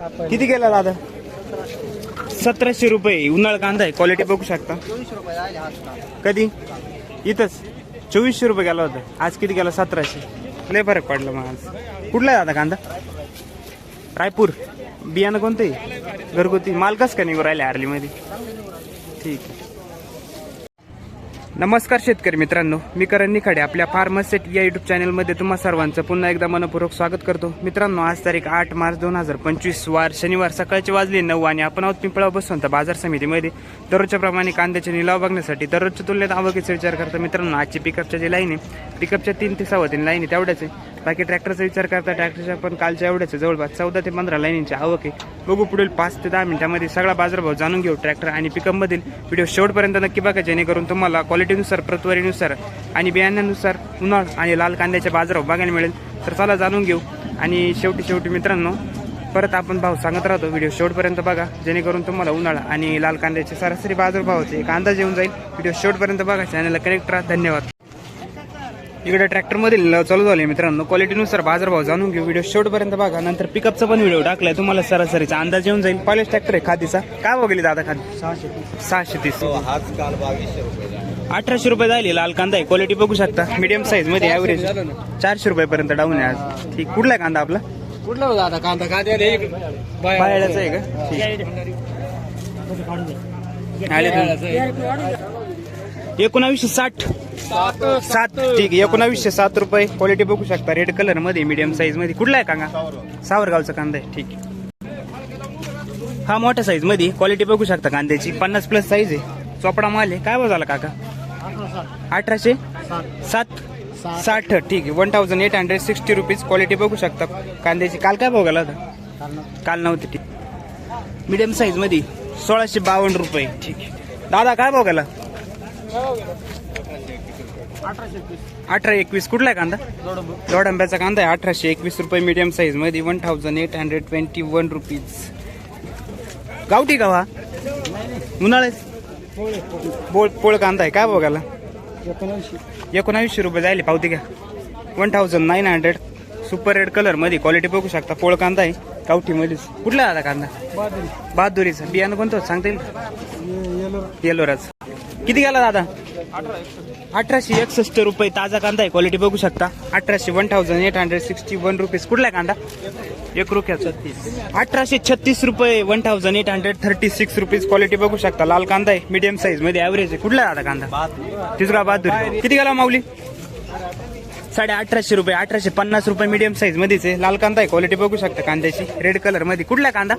किती गेला दादा? सतराशे रुपये. उन्हाळ कांदा आहे. क्वालिटी बघू शकता. कधी? इथंच. चोवीसशे रुपये गेला होता. आज किती गेला? सतराशे. लय फरक पडला मग आज. कुठला आहे दादा कांदा? रायपूर. बियाणं कोणतं आहे? घरगुती. माल कसं का निघू राहिले आर्लीमध्ये ठीक आहे. नमस्कार शेतकरी मित्रांनो मी करण निखाडे आपल्या फार्मसेट या युट्यूब चॅनलमध्ये तुम्हा सर्वांचं पुन्हा एकदा मनपूर्वक स्वागत करतो. मित्रांनो आज तारीख आठ मार्च दोन हजार पंचवीस वार शनिवार सकाळचे वाजले नऊ आणि आपण आहोत पिंपळा बसवंत बाजार समितीमध्ये. दररोजच्या प्रमाणे कांद्याचे निलाव बघण्यासाठी दररोजच्या तुलनेत आवकीचा विचार करता मित्रांनो आजची पिकअपच्या जे लाईन आहे पिकअपच्या तीन ते सव्वा तीन लाईन आहे तेवढ्याच आहे. बाकी ट्रॅक्टरचा विचार करता ट्रॅक्टरच्या पण कालच्या एवढ्याच आहे. जवळपास चौदा ते पंधरा लाईनींची आवक आहे. बघू पुढील पाच ते दहा मिनिटामध्ये सगळा बाजारभाव जाणून घेऊ ट्रॅक्टर आणि पिकअपमधील व्हिडिओ शेवटपर्यंत नक्की बघा जेणेकरून तुम्हाला क्वालिटीनुसार प्रतवारीनुसार आणि बियाण्यानुसार उन्हाळ आणि लाल कांद्याचे बाजारभाव बघायला मिळेल. तर चला जाणून घेऊ. आणि शेवटी शेवटी मित्रांनो परत आपण भाव सांगत राहतो. व्हिडिओ शेवटपर्यंत बघा. जेणेकरून तुम्हाला उन्हाळा आणि लाल कांद्याचे सरासरी बाजारभावाचे एक अंदाज येऊन जाईल. व्हिडिओ शेवटपर्यंत बघा. चॅनलला कनेक्ट राहा. धन्यवाद. इकडे ट्रॅक्टरमधील चालू झाले मित्रांनो. क्वालिटीनुसार बाजारभाव जाणून घेऊ. व्हिडिओ शेवटपर्यंत बघा. नंतर पिकअपचा पण व्हिडिओ टाकलाय. तुम्हाला सरासरीचा अंदाज येऊन जाईल. पहिलेच ट्रॅक्टर आहे खादीचा. काय बघली दादा खादी सहाशे तीस. झाले. अठराशे रुपये झाली. लाल कांदा आहे. क्वालिटी बघू शकता. मीडियम साईजमध्ये ॲव्हरेज चारशे रुपयापर्यंत डाऊन आहे आज. ठीक. कुठला आहे कांदा आपला? कुठला होता आता? कांदा कांदा बाहेरचा आहे का? ठीक. आले तुम्ही. एकोणावीसशे साठ. सात ठीक आहे. एकोणावीसशे सात रुपये क्वालिटी बघू शकता. रेड कलरमध्ये मीडियम साईजमध्ये. कुठला आहे कांदा सावरगावचा कांदा आहे. ठीक आहे. हा मोठ्या साईजमध्ये. क्वालिटी बघू शकता कांद्याची. पन्नास प्लस साईज आहे. चोपडा माल आहे. काय झाला काका? अठराशे. सात. साठ ठीक आहे. One thousand eight hundred sixty rupees quality बघू शकता. कांद्याची काल काय गेला होता? काल नव्हती. ठीक. मीडियम साईजमध्ये. सोळाशे बावन्न रुपये ठीक आहे. दादा काय गेला? अठरा एकवीस. कुठला आहे कांदा? लोड आंब्याचा कांदा आहे. अठराशे एकवीस रुपये मीडियम साईजमध्ये. One thousand eight hundred twenty one rupees गावठी का हा? उन्हाळे पोळ पोळ. कांदा आहे. काय एकोणऐंशी एकोणावीसशे रुपये जायले पावती घ्या. One thousand nine hundred super red कलरमध्ये क्वालिटी बघू शकता. पोळ कांदा आहे गावठी मध्येच कुठला दादा कांदा? बहादुरीचा. बियाणं कोणतं? सांगता येईल येलो. येलोराज किती गेला दादा? अठराशे एकसष्ट रुपये ताजा कांदा आहे. क्वालिटी बघू शकता. अठराशे one thousand eight hundred sixty one rupees कुठला कांदा? एक रुपया छत्तीस अठराशे छत्तीस रुपये one thousand eight hundred thirty six rupees quality बघू शकता. लाल कांदा आहे. मीडियम साईजमध्ये ॲव्हरेज आहे. कुठला दादा कांदा? तिसरा बहादूर. किती गेला माऊली? साडे अठराशे रुपये अठराशे पन्नास रुपये मीडियम साईज मध्येच आहे. लाल कांदा आहे. क्वालिटी बघू शकता कांद्याची. रेड कलरमध्ये. कुठला कांदा?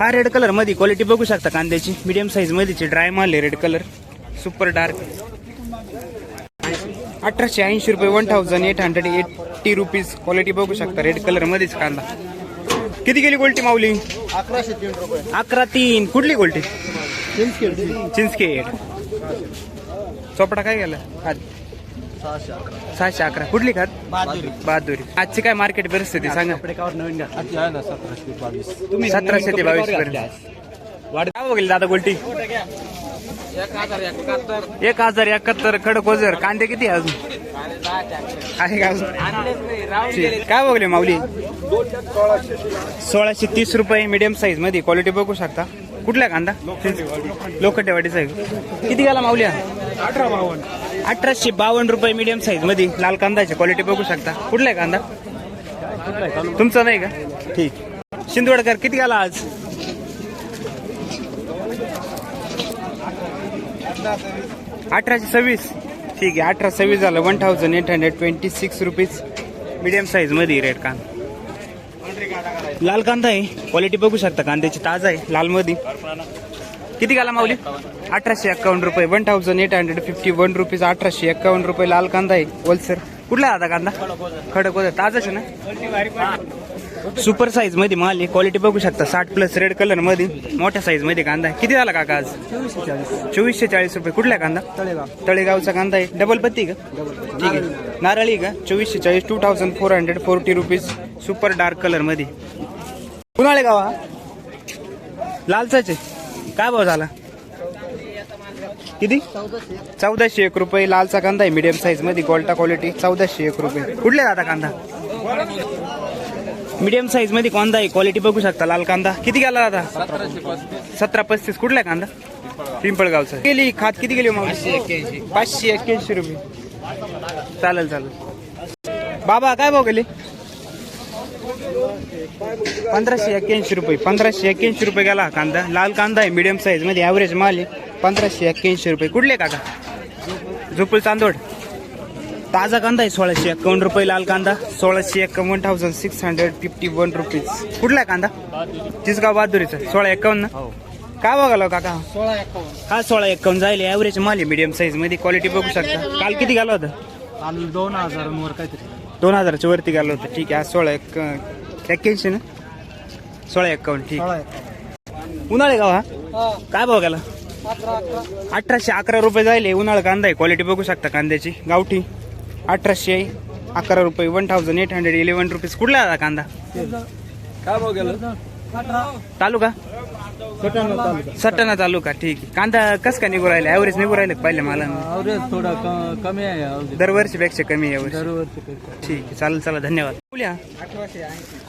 हा रेड कलरमध्ये. क्वालिटी बघू शकता कांद्याची. मीडियम साईज मध्येची ड्राय माल आहे रेड कलर सुपर डार्क. अठराशे ऐंशी रुपये one thousand eight hundred eighty rupees quality बघू शकता. रेड कलर मध्येच कांदा. किती गेली गोल्टी माऊली? अकराशे तीन रुपये. अकरा तीन. कुठली गोल्टी तीन चिंचकेड चोपडा काय गेला? खात सहाशे अकरा. कुठली खात बहादुरी. आजची काय मार्केट परिस्थिती सांगा. सतराशे बावीस. सतराशे ते बावीस पर्यंत. वाढ काय बघेल दादा गोल्टी एक हजार एकाहत्तर. एक हजार एकाहत्तर खडक वजर कांदे किती आहे अजून? आहे का अजून. काय बघले माऊली? सोळाशे तीस रुपये मीडियम साईजमध्ये क्वालिटी बघू शकता. कुठला कांदा? लोखंडेवाडीचा आहे किती गेला माऊल्या अठरा बावन्न अठराशे बावन्न रुपये मीडियम साईजमध्ये लाल कांदाची क्वालिटी बघू शकता. कुठला आहे कांदा? तुमचा नाही का? ठीक. शिंदवडकर किती गेला आज? अठराशे सव्वीस. ठीक आहे अठरा सव्वीस झालं. One thousand eight hundred twenty six rupees medium साईजमध्ये रेड कांदा. लाल कांदा आहे. क्वालिटी बघू शकता कांद्याची ताजा आहे लाल मध्ये किती घाला माऊली? अठराशे एक्कावन्न रुपये. One thousand eight hundred fifty one rupees अठराशे एक्कावन्न रुपये लाल कांदा आहे. होलसेल कुठला आहे आता कांदा? खडक होता ताजाच आहे ना? सुपर साईजमध्ये माल आहे. क्वालिटी बघू शकता. साठ प्लस रेड कलरमध्ये. मोठ्या साईजमध्ये कांदा आहे. किती झाला काका आज? चोवीसशे चाळीस रुपये. कुठला कांदा? तळेगाव तळेगावचा कांदा आहे. डबल पत्ती का? ठीक आहे. नारळी का? चोवीसशे चाळीस. Two thousand four hundred forty rupees super dark कलरमध्ये. कुणाळे गावा? लालचाच आहे काय भाव झाला? किती? चौदाशे एक रुपये. लालचा कांदा आहे. मीडियम साईजमध्ये. गोल्टा क्वालिटी चौदाशे एक रुपये. कुठले दादा कांदा? मीडियम साईजमध्ये कांदा आहे. क्वालिटी बघू शकता. लाल कांदा. किती गेला आता सतरा पस्तीस. कुठला आहे कांदा? पिंपळगावचा गेली खात किती गेली मग एक्क्याऐंशी. पाचशे एक्क्याऐंशी रुपये. चालेल चालेल. बाबा काय भाव गेले? पंधराशे एक्क्याऐंशी रुपये. पंधराशे एक्क्याऐंशी रुपये गेला हा कांदा. लाल कांदा आहे. मिडियम साईजमध्ये ॲव्हरेज माल आहे. पंधराशे एक्क्याऐंशी रुपये. कुठले काका? झोपूल चांदोड ताजा कांदा आहे सोळाशे एक्कावन्न रुपये लाल कांदा सोळाशे एक्कावन्न one thousand six hundred fifty one rupees कुठला आहे कांदा? तिसगाव बहादुरीचा. सोळा एक्कावन्न ना? काय बघाला हो काका? सोळा एकावन्न. हा सोळा एक्कावन्न जाईल ॲव्हरेज माल आहे मिडियम साईजमध्ये. क्वालिटी बघू शकता. काल किती गेला होता? दोन हजारांवर काहीतरी. दोन हजाराच्या वरती गेलं होतं. ठीक आहे. सोळा एक एक्क्याऐंशी ना? सोळा एक्कावन्न ठीक. एकावन्न. उन्हाळे गाव हा? हा. काय अकरा. अठराशे अकरा रुपये जायले. उन्हाळा कांदा आहे. क्वालिटी बघू शकता कांद्याची. गावठी. अठराशे अकरा रुपये one thousand eight hundred eleven rupees कुठला आला कांदा? काय भाव गेलं? अठरा तालुका. सटाणा तालुका ठीक आहे. कांदा कस का निघू राहिले? ॲव्हरेज निघू राहिले पहिले मला थोडा कमी आहे अवरेज दरवर्षीपेक्षा कमी आहे दरवर्षी पेक्षा ठीक आहे चालेल चला धन्यवाद.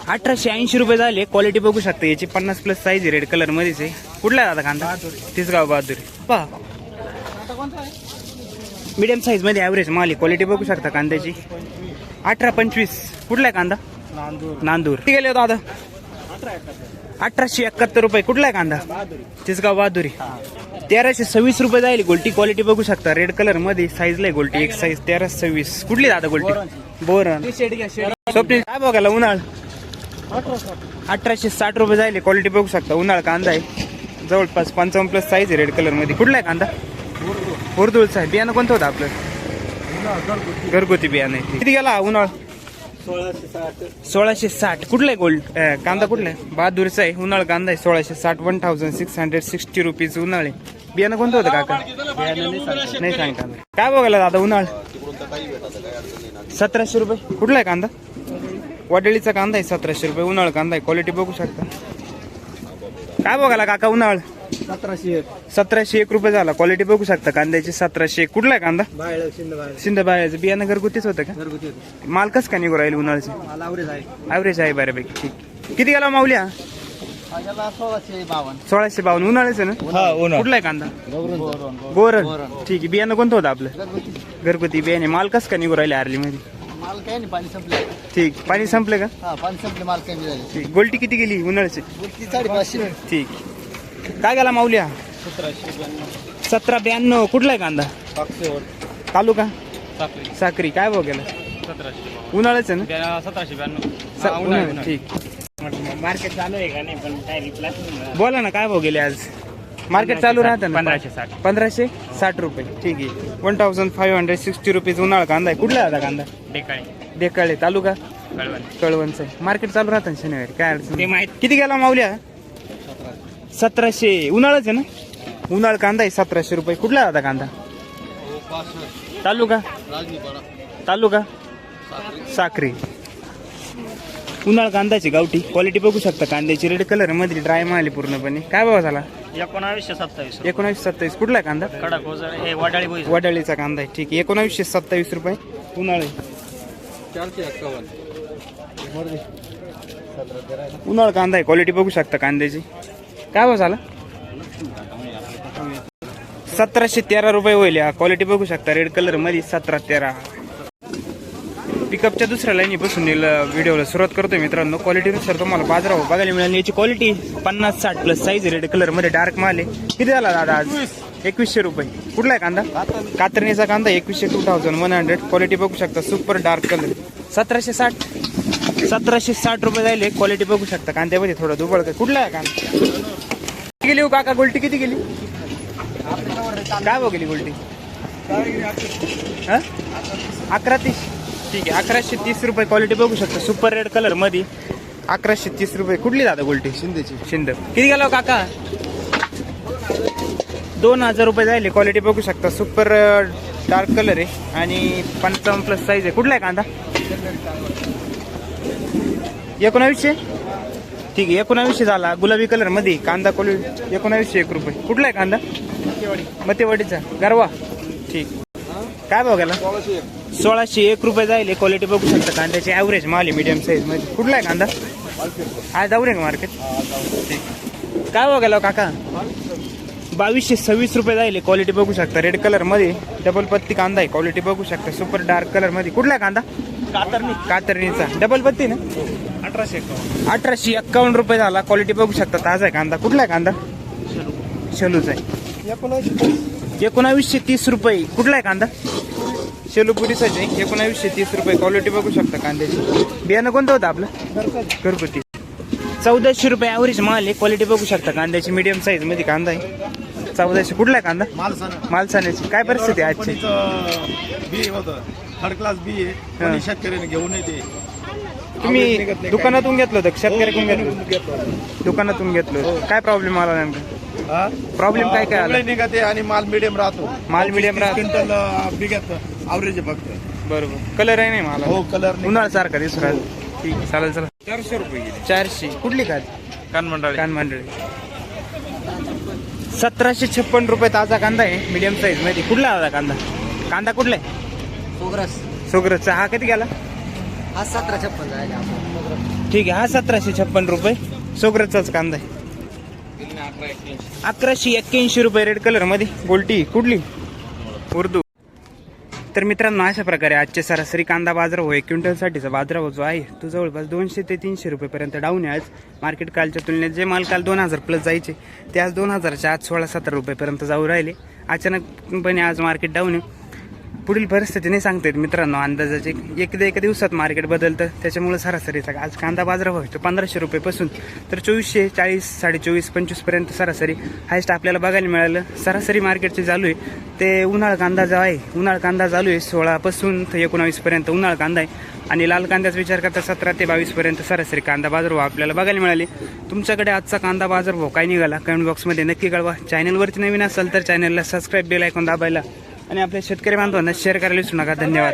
अठराशे ऐंशी रुपये झाले क्वालिटी बघू शकता. याची पन्नास प्लस साईज रेड कलर मध्येच आहे. कुठला दादा कांदा? तिसगाव बहादुरी. पहा. आता कोणता आहे मीडियम साईजमध्ये ॲव्हरेज माल क्वालिटी बघू शकता कांद्याची. अठरा पंचवीस. कुठला आहे कांदा? नांदूर. गेले हो दादा? अठराशे एकाहत्तर रुपये. कुठला आहे कांदा? तिसगाव बहादुरी तेराशे सव्वीस रुपये जाईल. गोल्टी क्वालिटी बघू शकता. रेड कलरमध्ये साईजला आहे गोल्टी एक साईज तेरा सव्वीस. कुठली दादा गोल्टी बोरन स्वप्नील काय बघायला उन्हाळ? अठराशे. साठ रुपये जाईल. क्वालिटी बघू शकता. उन्हाळ कांदा आहे. जवळपास पंचावन्न प्लस साईज आहे रेड कलरमध्ये. कुठला आहे कांदा? उर्दूळचा आहे बियाणं कोणतं होतं आपलं? घरगुती बियाणं आहे. किती गेला उन्हाळा उन्हाळ? सोळाशे साठ. कुठलं आहे गोल्ड कांदा कुठला आहे? बहादूरचा आहे. उन्हाळ कांदा आहे. सोळाशे साठ. One thousand six hundred sixty rupees उन्हाळ आहे. बियाणं कोणतं होतं काका? नाही सांगता. काय बघायला दादा उन्हाळ? सतराशे रुपये. कुठला आहे कांदा? वडळीचा कांदा आहे सतराशे रुपये. उन्हाळ कांदा आहे. क्वालिटी बघू शकता. काय बघायला काका उन्हाळ? सतराशे एक. सतराशे एक रुपये झाला. क्वालिटी बघू शकता. कांद्याची सतराशे एक. कुठला आहे कांदा? बाहेर शिंदे बाहेर बियाणं घरगुतीच होतं का? घरगुती होते. माल कसं का निघू राहील उन्हाळ्याचे? मला आवरेज आहे. ॲव्हरेज आहे बऱ्यापैकी. ठीक. किती गेला माऊल्या सोळाशे बावन्न. सोळाशे बावन्न. उन्हाळ्याचं ना? कुठला आहे कांदा? गोरण ठीक आहे. बियाणं कोणतं होतं आपलं? घरगुती. घरगुती बियाणे. माल कसं का निघू राहिले आर्लीमध्ये? माल काय नाही. पाणी संपले. ठीक. पाणी संपलं का? हा पाणी संपले. माल कमी झाले. ठीक. गोल्टी किती गेली उन्हाळ्याची? साडेपाचशे. ठीक. काय गेला माऊल्या? सतराशे ब्याण्णव सतरा ब्याण्णव. कुठला आहे कांदा? तालुका? साखळी साक्री. काय भाव गेला? उन्हाळ्याचं ना? ब्या- सतराशे ब्याण्णव. ठीक. मार्केट चालू आहे का नाही? पण काय रिप्लाय बोला ना काय भाव गेले आज? मार्केट चालू राहतं ना? पंधराशे साठ. पंधराशे साठ रुपये. ठीक आहे. One thousand five hundred sixty rupees उन्हाळा कांदा आहे. कुठला आहे कांदा? डेकाळे. देकाळे तालुका? कळवण. कळवणचं आहे. मार्केट चालू राहतं ना शनिवारी? काय अडचण किती गेला माऊल्या? सतराशे उन्हाळाच आहे ना? उन्हाळ कांदा आहे सतराशे रुपये. कुठला आता कांदा? तालुका? तालुका? साखरी उन्हाळ कांदाची गावठी. क्वालिटी बघू शकता कांद्याची. रेड कलरमध्ये ड्राय माली पूर्णपणे. काय भाव झाला? एकोणावीसशे सत्तावीस. एकोणावीस सत्तावीस. कुठला आहे कांदा हे बोई वडाळीचा कांदा आहे. ठीक आहे. एकोणावीसशे सत्तावीस रुपये. उन्हाळे. चारशे एक्कावन्न. उन्हाळ कांदा आहे. क्वालिटी बघू शकता कांद्याची. काय भाव झाला? सतराशे तेरा रुपये होईल या. क्वालिटी बघू शकता रेड कलरमध्ये सतरा तेरा. पिकअपच्या दुसऱ्या लाईनीपासून व्हिडिओला सुरुवात करतो मित्रांनो. क्वालिटीनुसार तुम्हाला बाजारावर बघायला मिळाली. याची क्वालिटी पन्नास साठ प्लस साईज रेड कलरमध्ये. डार्क माल आहे. किती झाला दादा आज? एकवीसशे रुपये. कुठला आहे कांदा? कातरणीचा कांदा एकवीसशे two thousand one hundred quality बघू शकता सुपर डार्क कलर सतराशे साठ. सतराशे साठ रुपये जायले. क्वालिटी बघू शकता. कांद्यामध्ये थोडं दुबळ काय कुठला आहे कांदा? किती गेली हो काका? गोल्टी किती गेली? काय भाव गेली गोल्टी? अकरा तीस ठीक आहे. अकराशे तीस रुपये क्वालिटी बघू शकता. सुपर रेड कलरमध्ये अकराशे तीस रुपये. कुठली दादा गोल्टी? शिंदेची. शिंद. किती गेला हो काका? दोन हजार रुपये जायले. क्वालिटी बघू शकता. सुपर डार्क कलर आहे. आणि पंचावन्न प्लस साईज आहे. कुठला आहे कांदा? एकोणावीसशे? ठीक आहे एकोणावीसशे झाला. गुलाबी कलरमध्ये कांदा कोली एकोणावीसशे एक रुपये. कुठला आहे कांदा? मतेवाडीचा. गरवा. ठीक. काय भाव गेला? सोळाशे एक. रुपये जाईल. क्वालिटी बघू शकता कांद्याची ॲव्हरेज माल मीडियम साईजमध्ये. कुठला आहे कांदा? आज जाऊ का मार्केट काय बघायला काका? बावीसशे सव्वीस रुपये जाईल. क्वालिटी बघू शकता. रेड कलरमध्ये डबल पत्ती कांदा आहे. क्वालिटी बघू शकता. सुपर डार्क कलरमध्ये. कुठला आहे कांदा? कातरणी. कातरणीचा. डबल पत्ती ना? अठराशे एक्कावन्न अठराशे एक्कावन्न रुपये झाला. क्वालिटी बघू शकता. ताजा आहे कांदा. कुठला आहे कांदा? शेलूचा आहे. एकोणावीसशे तीस. रुपये. कुठला आहे कांदा? शेलू पुरीसाचे एकोणावीसशे तीस रुपये. क्वालिटी बघू शकता कांद्याची. बियाणं कोणतं होतं आपलं? घरगुती. चौदाशे रुपये ॲव्हरेज माल आहे. क्वालिटी बघू शकता कांद्याची. मीडियम साईजमध्ये कांदा आहे. चौदाशे. कुठला आहे कांदा? मालसाना मालसाण्याची. काय परिस्थिती आहे आजची? बी होतं. थर्ड क्लास बी आहे. कोणी शेतकऱ्याने घेऊन येते. तुम्ही दुकानातून घेतलं होतं का शेतकऱ्याकडून घेतलं? दुकानातून घेतलं काय प्रॉब्लेम आला नेमका? प्रॉब्लेम काय काय आला? निघते आणि माल मिडियम राहतो. माल medium राहतो. बिघत आवरेज फक्त. बरोबर. कलर आहे नाही मला हो कलर उन्हाळा सारखा दिसू राहिला. ठीक आहे, चालेल चला चारशे रुपये चारशे. कुठली काय कान मंडळी. कान मंडळी. सतराशे छप्पन रुपये ताजा कांदा आहे मीडियम साईजमध्ये. कुठला आला कांदा? कांदा कुठला आहे? सोग्रस. सुग्रतचा हा किती गेला? हा सतरा छप्पन जायला ठीक आहे हा सतराशे छप्पन रुपये. सोगरचाच कांदा आहे. अकराशे एक्क्याऐंशी रुपये रेड कलरमध्ये. गोल्टी कुठली उर्दू. तर मित्रांनो अशा प्रकारे आजचे सरासरी कांदा बाजार हो एक क्विंटलसाठीचा बाजार जो आहे तो जवळपास दोनशे ते तीनशे रुपयेपर्यंत डाऊन आहे आज. मार्केट कालच्या तुलनेत जे माल काल दोन हजार प्लस जायचे ते आज दोन हजारच्या आज सोळा सतरा रुपयेपर्यंत जाऊ राहिले. अचानकपणे आज मार्केट डाऊन आहे. पुढील परिस्थिती नाही सांगता येत मित्रांनो अंदाजाचे एकदा एका दिवसात मार्केट बदलतं. त्याच्यामुळे सरासरीचा आज कांदा बाजार भाव तो पंधराशे रुपयेपासून तर चोवीसशे चाळीस साडे चोवीस पंचवीसपर्यंत सरासरी हायस्ट आपल्याला बघायला मिळालं. सरासरी मार्केटचे चालू आहे. ते उन्हाळ कांदा जो आहे उन्हाळ कांदा चालू आहे. सोळापासून ते एकोणावीसपर्यंत उन्हाळ कांदा आहे. आणि लाल कांद्याचा विचार करता सतरा ते बावीसपर्यंत सरासरी कांदा बाजारभाव आपल्याला बघायला मिळाले. तुमच्याकडे आजचा कांदा बाजारभाव काय निघाला? कमेंट बॉक्समध्ये नक्की कळवा. चॅनलवरती नवीन असाल तर चॅनलला सबस्क्राईब बेल ऐकून दाबायला. आणि आपल्या शेतकरी बांधवांना शेअर करायला विसरू नका. धन्यवाद.